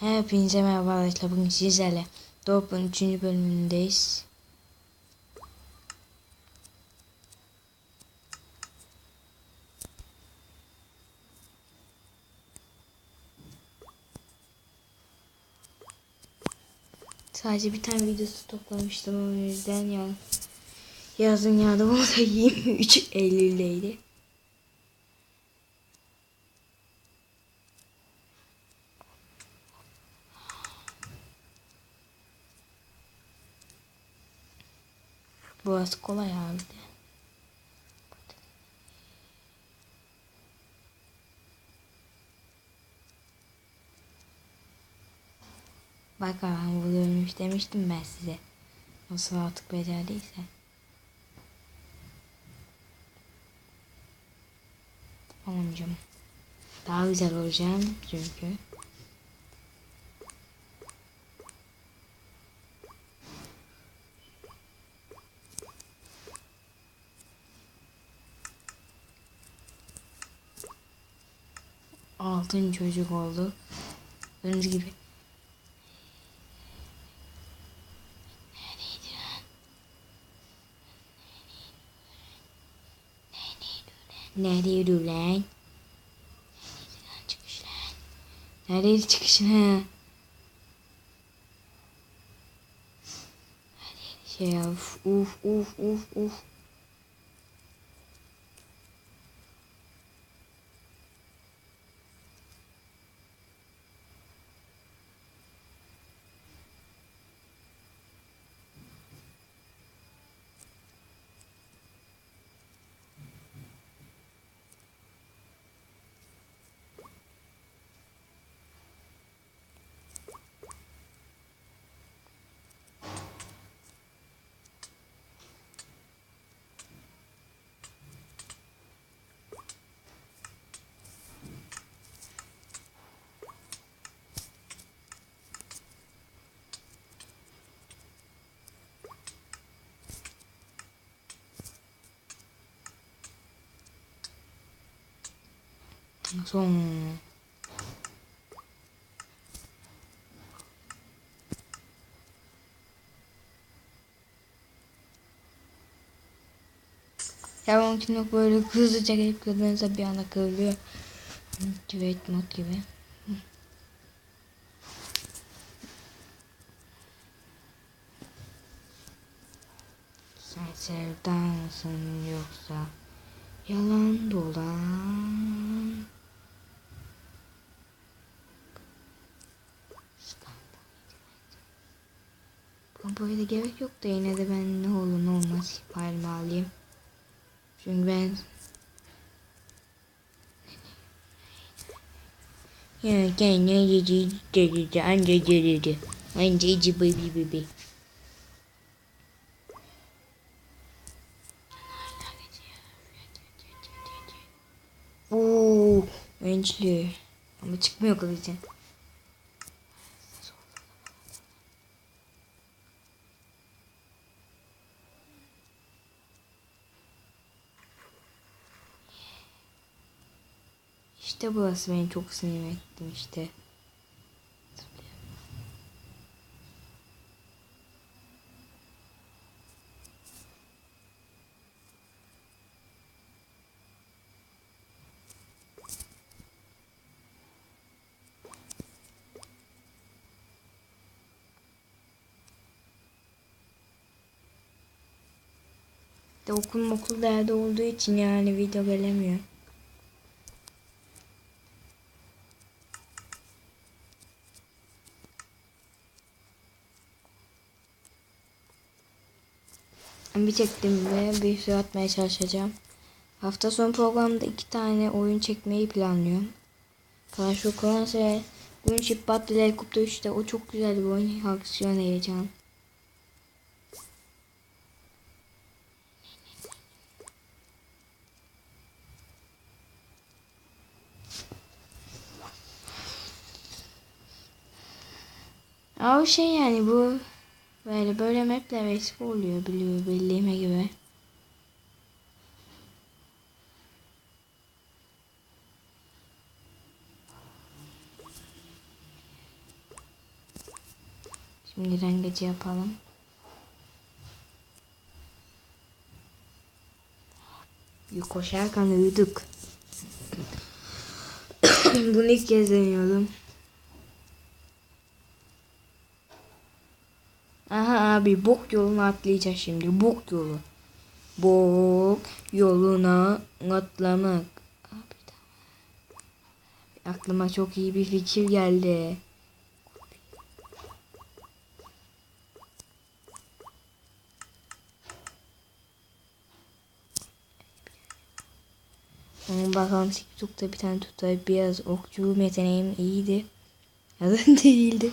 Hepinize merhaba arkadaşlar. Bugün sizlerle Dorp'un 3. bölümündeyiz. Sadece bir tane videosu toplamıştım o yüzden ya. Yazın yağdı onu da 23 Eylül'deydi. Burası kolay abi de. Bak abi bu dönmüş demiştim ben size. Nasıl artık becerdiyse. Tamam canım. Daha güzel olacağım çünkü. Altın çocuk olduk. Gördüğünüz gibi. Nereye dur lan? Çıkış lan. Nereye çıkış ha? Şey uf uf uf uf Son. Ya mümkün yok böyle hızlıca gelip kırdığınızda bir anda kırılıyor. Activate mod gibi. Sen sevdansın yoksa yalan dolan. Böyle gerek yok da yine de ben ne olur ne olmaz siparişimi alayım. Çünkü ben ya gel ne dedi anca dedi anca ici baby baby Oo, önçlü. Ama çıkmıyor kılıcı. İşte burası beni çok sinir ettim işte. De okul okul derdi olduğu için yani video gelemiyor. Bir çektim ve bir sürü atmaya çalışacağım. Hafta sonu programda iki tane oyun çekmeyi planlıyorum. Clash of Clans ve Gunship Battle Helicopter 3'te o çok güzel bir oyun. Aksiyon heyecan. Ama şey yani bu Böyle böyle mapler eski oluyor biliyor bildiğime gibi. Şimdi rengeci yapalım. Koşarken uyuduk. Bunu ilk kez deniyorum. Abi bok yoluna atlayacağız şimdi. Bok yolu. Bok yoluna atlamak. Aklıma çok iyi bir fikir geldi. Bakalım TikTok'ta bir tane tutar biraz okçu yeteneğim iyiydi. Ya da değildi.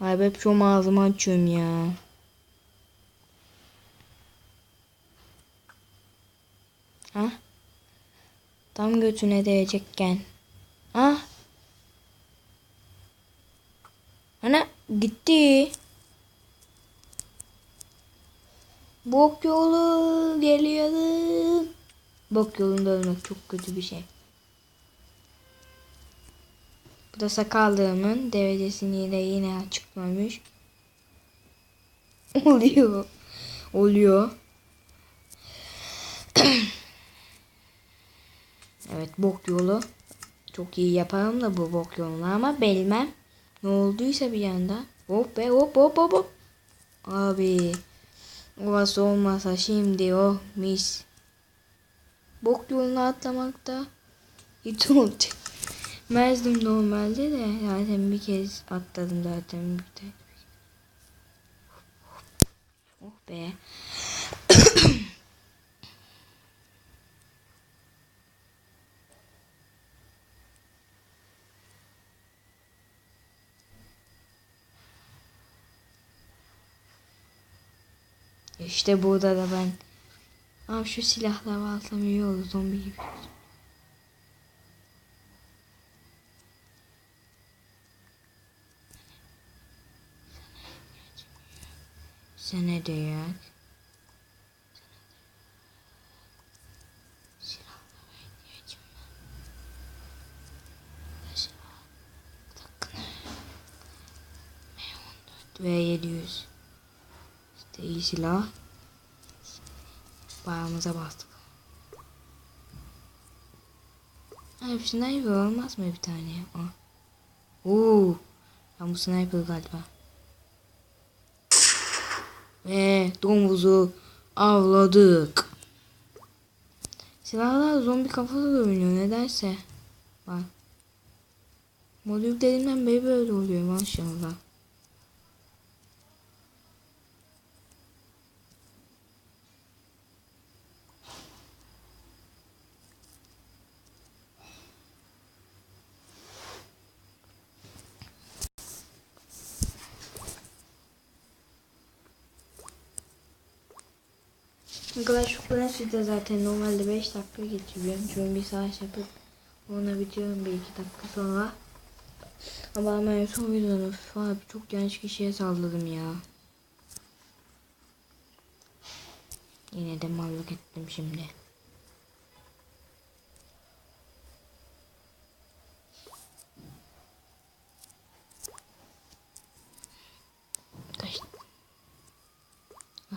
Ay hep şu ağzımı açıyorum ya. Ha? Tam götüne değecekken. Ah. Ana gitti. Bok yolu geliyorum. Bok yolunda ölmek çok kötü bir şey. Bu da sakallığımın derecesini de yine açıklamış. Oluyor. Oluyor. evet bok yolu. Çok iyi yaparım da bu bok yolunu ama bilmem. Ne olduysa bir yanda. Hop be hop hop hop hop. Abi. Orası olmasa şimdi o mis. Bok yolunu atlamakta hiç olacak. Mezdim normalde de zaten bir kez atladım zaten bir de. Oh be. İşte burada da ben Abi şu silahla alsam iyi olur zombi gibi. Sana diyor. Ve 700. İşte iyi silah. Bağımıza bastık. Abi sniper olmaz mı bir tane? Oo. Ben bu sniper galiba. Ve domuzu avladık. Silahlar zombi kafası da oynuyor nedense. Bak. Mod yüklediğimden beri böyle oluyor maşallah. Arkadaşlar bu sizde zaten normalde 5 dakika geçiriyorum. Çünkü bir saat yapıp ona bitiyorum bir iki dakika sonra. Ama ben son videonu abi çok yanlış kişiye salladım ya. Yine de mallık ettim şimdi.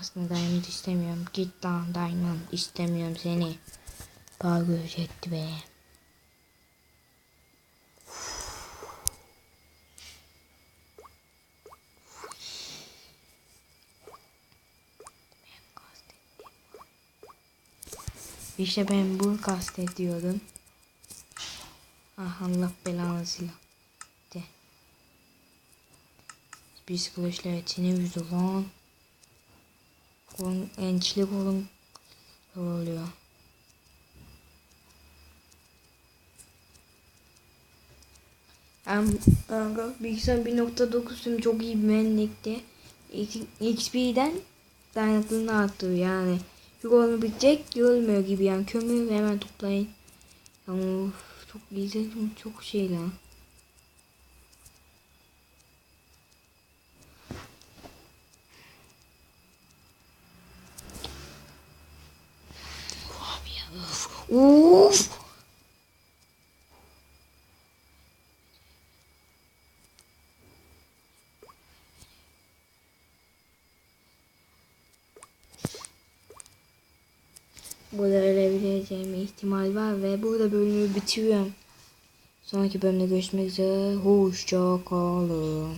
Aslında Diamond istemiyorum. Git lan Diamond istemiyorum seni. Bağ görecekti be. İşte ben bunu kastediyordum. Ah Allah belanı silah. De. Biz kılıçla etini vücudu lan. Kolun, ençli kolun oluyor. Um, bilgisayar 1.9'um çok iyi bir mühendikti. XP'den dayanıklılığını arttırıyor yani. Yük olma bitecek yorulmuyor gibi yani kömür hemen toplayın. Ama of, çok güzel çok şey lan. Uf. Burada ölebileceğim ihtimal var ve burada bölümü bitiriyorum. Sonraki bölümde görüşmek üzere. Hoşça kalın.